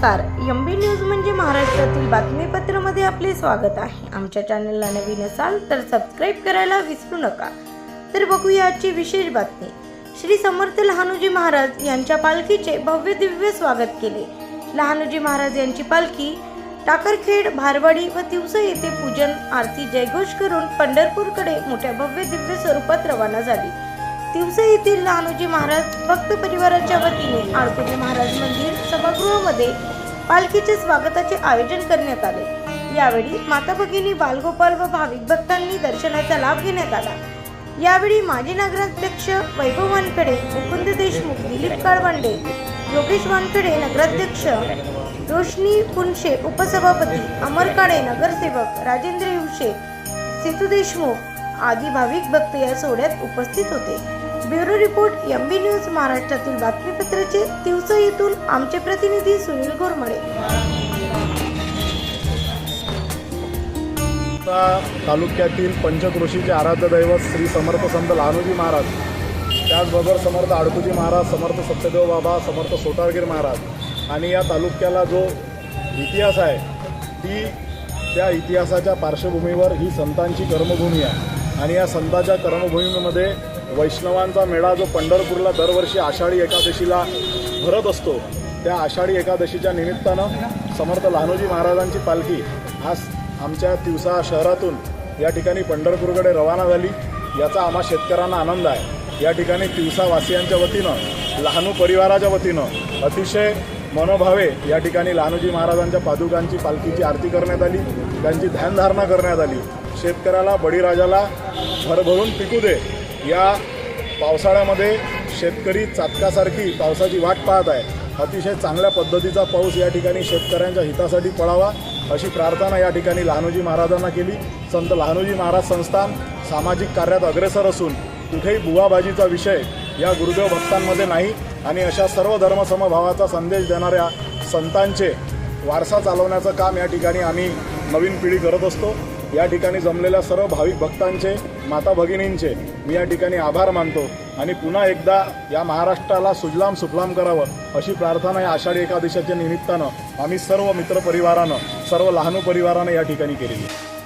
नमस्कार. M B news म्हणजे महाराष्ट्रातील बातमीपत्रामध्ये आपले स्वागत आहे. आमच्या चॅनलला नवीन असाल तर सबस्क्राईब करायला विसरू नका. तर बघूया आजची विशेष बातमी. श्री समर्थ लहानोजी महाराज यांच्या पालखीचे भव्य दिव्य स्वागत केले. लहानोजी महाराज यांची पालखी टाकरखेड भारवाडी व तिवसा येथे पूजन आरती जयघोष करून पंढरपूरकडे मोठ्या भव्य दिव्य स्वरूपात रवाना झाली. तिवसा येथील लहानोजी महाराज भक्त परिवाराच्या वतीने आळकुजी महाराज मंदिर सभागृहामध्ये पालखीचे स्वागताचे आयोजन करण्यात आले. यावेळी माता भगिनी बालगोपाल व भाविक भक्तांनी दर्शनाचा लाभ घेण्यात आला. यावेळी माजी नगराध्यक्ष वैभव वानखडे मुकुंद देशमुख दिलीप काळवांडे योगेश वानखडे नगराध्यक्ष रोशनी पुनशे उपसभापती अमर काळे नगरसेवक राजेंद्र हिवशे सितू देशमुख आदी भाविक भक्त या सोहळ्यात उपस्थित होते. Bureau report M B news महाराष्ट्रातील बातमीपत्राचे तिवसा येथून आमचे प्रतिनिधी सुनील गोरमडे. तालुक्यातील पंचक्रोशीचे आराध्य दैवत श्री समर्थ संत लहानोजी महाराज त्याचबरोबर समर्थ आडकुजी महाराज समर्थ सत्यदेव बाबा समर्थ सोटारगीर महाराज आणि या तालुक्याला जो इतिहास आहे ती त्या इतिहासाच्या पार्श्वभूमीवर ही संतांची कर्मभूमी आहे. आणि या संताच्या कर्मभूमीमध्ये वैष्णवांचा मेळा जो पंढरपूरला दरवर्षी आषाढी एकादशीला भरत असतो त्या आषाढी एकादशीच्या निमित्तानं समर्थ लहानोजी महाराजांची पालखी आज आमच्या तिवसा शहरातून या ठिकाणी पंढरपूरकडे रवाना झाली. याचा आम्हा शेतकऱ्यांना आनंद आहे. या ठिकाणी तिवसावासियांच्या वतीनं लहानू परिवाराच्या वतीनं अतिशय मनोभावे या ठिकाणी लहानोजी महाराजांच्या पादुकांची पालखीची आरती करण्यात आली. त्यांची ध्यानधारणा करण्यात आली. शेतकऱ्याला बळीराजाला भरभरून पिकू दे. या पावसाळ्यामध्ये शेतकरी चातकासारखी पावसाची वाट पाहत आहे. अतिशय चांगल्या पद्धतीचा पाऊस या ठिकाणी शेतकऱ्यांच्या हितासाठी पडावा अशी प्रार्थना या ठिकाणी लहानोजी महाराजांना केली. संत लहानोजी महाराज संस्थान सामाजिक कार्यात अग्रेसर असून कुठेही बुवाबाजीचा विषय या गुरुदेव भक्तांमध्ये नाही आणि अशा सर्व धर्मसमभावाचा संदेश देणाऱ्या संतांचे वारसा चालवण्याचं काम या ठिकाणी आम्ही नवीन पिढी करत असतो. या ठिकाणी जमलेल्या सर्व भाविक भक्तांचे माता भगिनींचे मी या ठिकाणी आभार मानतो आणि पुन्हा एकदा या महाराष्ट्राला सुजलाम सुफलाम करावं अशी प्रार्थना या आषाढी एकादशीच्या निमित्तानं आम्ही सर्व मित्रपरिवारानं सर्व लहानू परिवारानं या ठिकाणी केलेली आहे.